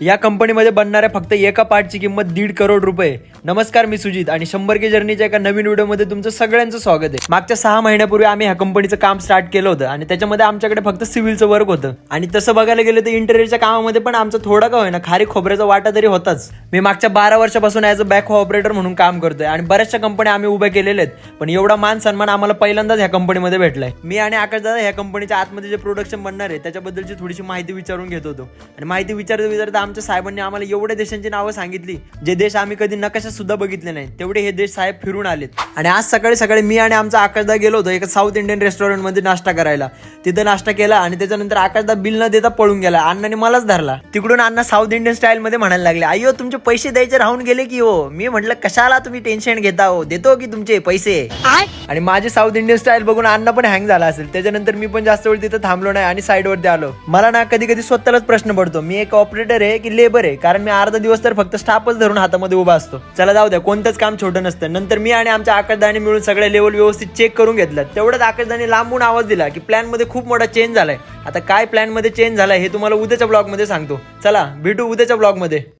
या कंपनीमध्ये बनणाऱ्या फक्त एका पार्टची किंमत दीड करोड रुपये. नमस्कार मी सुजित आणि शंभर के जर्नीच्या एका नवीन व्हिडिओमध्ये तुमचं सगळ्यांचं स्वागत आहे. मागच्या सहा महिन्यापूर्वी आम्ही ह्या कंपनीचं काम स्टार्ट केलं होतं आणि त्याच्यामध्ये आमच्याकडे फक्त सिव्हिलचं वर्क होतं. आणि तसं बघायला गेलं तर इंटेरियरच्या कामामध्ये पण आमचा थोडा का होईना खारी खोबऱ्याचा वाटा तरी होताच. मी मागच्या बारा वर्षापासून ॲज अ बॅक ऑपरेटर म्हणून काम करतोय आणि बऱ्याचशा कंपन्या आम्ही उभ्या केलेल्या आहेत पण एवढा मान सन्मान आम्हाला पहिल्यांदाच ह्या कंपनीमध्ये भेटलाय. मी आणि आकाश दादा ह्या कंपनीच्या आतमध्ये जे प्रोडक्शन बनणार आहे त्याच्याबद्दलची थोडीशी माहिती विचारून घेत होतो. आणि माहिती विचारता विचारता आमच्या साहेबांनी आम्हाला एवढ्या देशांची नावं सांगितली जे देश आम्ही कधी नकाशात सुद्धा बघितले नाही. तेवढे हे देश साहेब फिरून आलेत. आणि आज सकाळी सकाळी मी आणि आमचा आकाशदा गेलो होतो एका साऊथ इंडियन रेस्टॉरंटमध्ये नाश्ता करायला. तिथं नाश्ता केला आणि त्याच्यानंतर आकाशदा बिल न देता पळून गेला. अण्णाने मलाच धरला. तिकडून अण्णा साऊथ इंडियन स्टाईल मध्ये म्हणायला लागले अय्यो तुमचे पैसे द्यायचे राहून गेले की हो? मी म्हटलं कशाला तुम्ही टेन्शन घेता हो? देतो की तुमचे पैसे? आणि माझे साऊथ इंडियन स्टाईल बघून अण्णा पण हँग झाला असेल. त्याच्यानंतर मी पण जास्त वेळ तिथं थांबलो नाही आणि साईड वरती आलो. मला ना कधी कधी स्वतःलाच प्रश्न पडतो. मी एक ऑपरेटर आहे की लेबर आहे. कारण मी अर्धा दिवस तर फक्त स्टाफच धरून हातामध्ये उभा असतो. चला जाऊ द्या कोणतंच काम छोटं नसतं. नंतर मी आणि आमच्या आकाशदाने मिळून सगळ्या लेवल व्यवस्थित चेक करून घेतलं. तेवढ्याच आकाशदाने लांबून आवाज दिला की प्लॅनमध्ये खूप मोठा चेंज झालाय. आता काय प्लॅनमध्ये चेंज झालाय हे तुम्हाला उद्याच्या ब्लॉगमध्ये सांगतो. चला भेटू उद्याच्या ब्लॉगमध्ये.